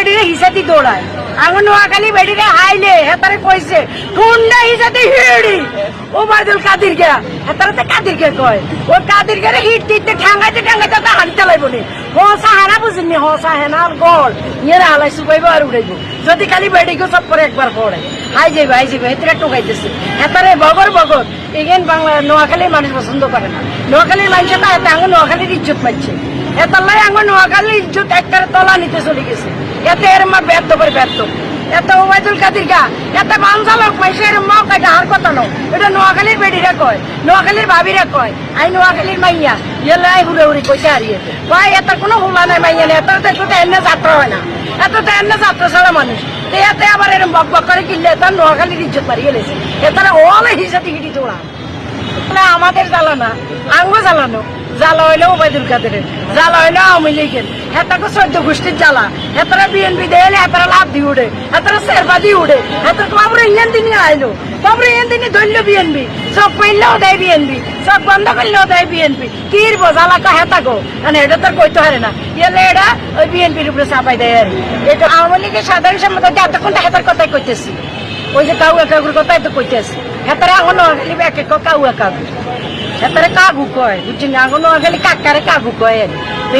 বেডিরে হিসাতি দৌড়ায়। আঙুন নোয়াখালী বেডিরে হাইলে, হেতারে কইছে, টুন্ডা হিসাতি হিড়ি। ও বাদুল কাদির গিয়া হেতারে তো কাদির গিয়া কয়, ও কাদির গিয়া হিট দিতে ঠাঙ্গাইতে ঠাঙ্গাইতে তা হাড়ি চালাইব নি। হসা হেনা বুঝিনি হসা হেনার গল ইয়েরা হালাই সুপাইব আর উড়াইব। যদি খালি বেডিকে সব করে একবার পড়ে। হাই যাইব হাই যাইব, হেতরে টোকাইতেছে হেতারে বগর বগর। এগেন বাংলা, নোয়াখালীর মানুষ পছন্দ করে না। নোয়াখালীর মানুষ তা নোয়াখালীর ইজ্জত পাচ্ছে এতাল্লাই আঙুন নোয়াখালীর ইজ্জত একটারে তলা নিতে চলে গেছে। এতে এর মা ব্যর্থ করে ব্যর্থ। এত ওবায়দুল কাদির গা, এত বাঞ্জালক মাইসের মা কয় আর কথা নো এটা নোয়াখালীর বেডিরা কয়, নোয়াখালীর ভাবিরা কয়, আই নোয়াখালীর মাইয়া। ইয়েলে আই হুড়ে হুড়ি কইতে হারিয়ে কয় এত কোনো হুলা নাই মাইয়া নেই এত তো এনে যাত্রা হয় না। এত তো এনে যাত্রা ছাড়া মানুষ। এতে আবার এরম বক বক করে কিনলে তার নোয়াখালীর ইজ্জত মারিয়ে গেছে এতারা ওলে হিসাবে হিটি তোলা আমাদের জ্বালানা আঙ্গ জ্বালানো। জ্বালা হইল ওবায়দুল কাদেরের। জ্বালা হইল আওয়ামী লীগের। হেতাকে চোদ্দ গোষ্ঠীর জ্বালা। হেতারা বিএনপি দেয় হেতারা লাভ দিয়ে উঠে। হেতারা শেরবা দিয়ে উঠে। হেতার বাবুরে ইঞ্জান দিনই আইলো। বাবুরে ইঞ্জান দিনই ধরলো বিএনপি। চোখ পেললেও দেয় বিএনপি। চোখ বন্ধ করলেও দেয় বিএনপি। কিরবো? জ্বালা কা হেতাকো? মানে এটা তো কইতে পারে না। ইয়েলে এটা ওই বিএনপির উপরে চাপাই দেয় আর। এটা আওয়ামী লীগের সাধারণ সম্পাদক এতক্ষণটা হেতার কথাই কইতেছি। ওই যে কাউ একাগুর কথাই তো কইতেছি। হেতারা এখন এক এক কাউ একাগুর হেতারে কাগু কয়? বুঝছেন আগুন খালি কাকারে কাগু কয়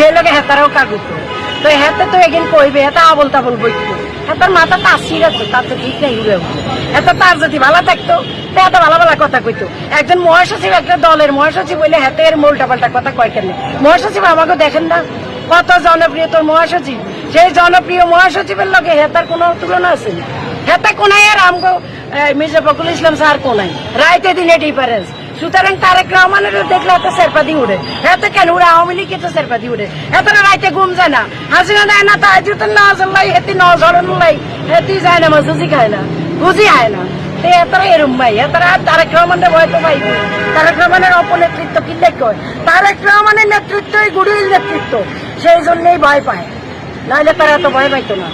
এই লগে হেতারেও কাগু কয়। তো হেতে তো এগিন কইবে, হেতা আবল তাবল বইতো হেতার মাথা তাসির আছে, তার তো ঠিক নাই উড়ে হেতা তার যদি ভালো থাকতো এত ভালো ভালো কথা কইতো। একজন মহাসচিব, একটা দলের মহাসচিব বলে হেতে এর উল্টা পাল্টা কথা কয় কেন মহাসচিব আমাকে দেখেন না। কত জনপ্রিয় তোর মহাসচিব? সেই জনপ্রিয় মহাসচিবের লগে হেতার কোনো তুলনা আছে? হেতা কোনায় আর আমগো মির্জা ফখরুল ইসলাম স্যার কোনায়? রাইতে দিনে ডিফারেন্স সুতরাং তারেক রহমানের দেখলে এত সেরপাদি উড়ে। এত কেন? উড়ে আওয়ামী লীগ এত সেরপাদি উড়ে। এত রাইতে ঘুম যায় না। হাসিনা দেয় না, তাই জুতো না লাই হেতি ন ঝরন লাই হেতি যায় না মাসুজি খায় না, বুঝি খায় না। তে ভাই এতরা ভয় তো অপনেতৃত্ব কি কয়? নেতৃত্বই নেতৃত্ব, সেই জন্যই ভয় পায়। নাহলে তারা এত ভয় পাইতো না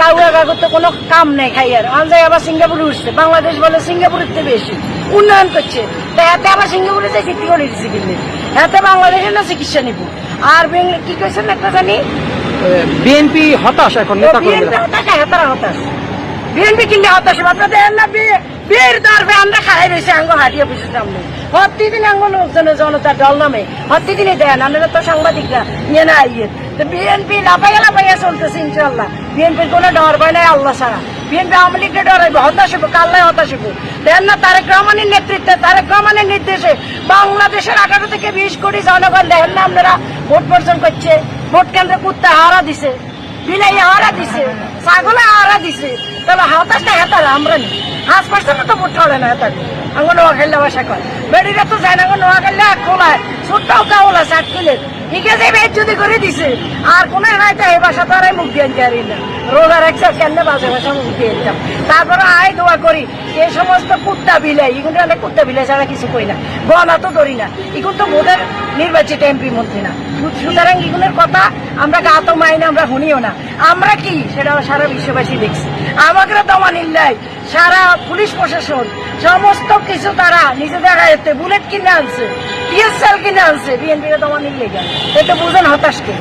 কাউয়া কাকুর তো কোনো কাম নেই খাইয়ার। আনজাই আবার সিঙ্গাপুরে উঠছে। বাংলাদেশ বলে সিঙ্গাপুরের চেয়ে বেশি। উন্নয়ন করছে। তা এতে আবার সিঙ্গাপুরে যে ভিত্তি করে দিচ্ছে কিনলে এতে বাংলাদেশে না চিকিৎসা নিব। আর কি কইছেন একটা জানি? বিএনপি হতাশ এখন নেতা হতাশ হতাশ। বিএনপি কিনলে হতাশ। আপনাদের দেন না বিয়ের দরবে আমরা খাই রয়েছে, আঙ্গ হাটি অফিসের সামনে প্রতিদিন আঙ্গ লোকজনের জনতার দল নামে, প্রতিদিনই দেন আমরা তো সাংবাদিকরা নিয়ে না আইয়ে তো বিএনপি লাফাইয়া লাফাইয়া চলতেছে ইনশাল্লাহ বিএনপির কোনো ডর ভয় নাই আল্লাহ ছাড়া। বিএনপি আওয়ামী লীগকে ডরাইবো হতাশ হব কাল্লাই হতাশ হব দেন না, তারেক রহমানের নেতৃত্বে, তারেক রহমানের নির্দেশে বাংলাদেশের আঠারো থেকে বিশ কোটি জনগণ দেখেন না, আপনারা ভোট বর্জন করছে। ভোট কেন্দ্রে কুত্তা হারা দিছে, বিলাই হারা দিছে, ছাগলে হারা দিছে। তাহলে হতাশটা হেতার, আমরা নি তো না নোয়া খেললে বাসা বেডিরা তো যায় না নোয়া খেললে খোলায়। ষাট কিলের হিকে যে বেদ যদি করে দিছে আর কোন এই বাসা তো আর মুখ দিয়ে আনতে রোজার একশো কেন বাসা মুখ দিয়ে আনতাম তারপরে আয় দোয়া করি এই সমস্ত কুত্তা বিলাই এগুলো অনেক কুত্তা বিলাই ছাড়া কিছু কই না। গনা তো ধরি না। এগুলো তো ভোটের নির্বাচিত এমপি মন্ত্রী না। সুতরাং এগুলোর কথা আমরা মাই না, আমরা শুনিও না। আমরা কি? সেটা সারা বিশ্ববাসী দেখছি। আমাকে দমানিল্লাই সারা পুলিশ প্রশাসন, সমস্ত কিছু তারা নিজে নিজেদের আয়ত্তে বুলেট কিনে আনছে, পিএসএল কিনে আনছে বিএনপির দমানিল্লাই এটা বুঝেন হতাশকে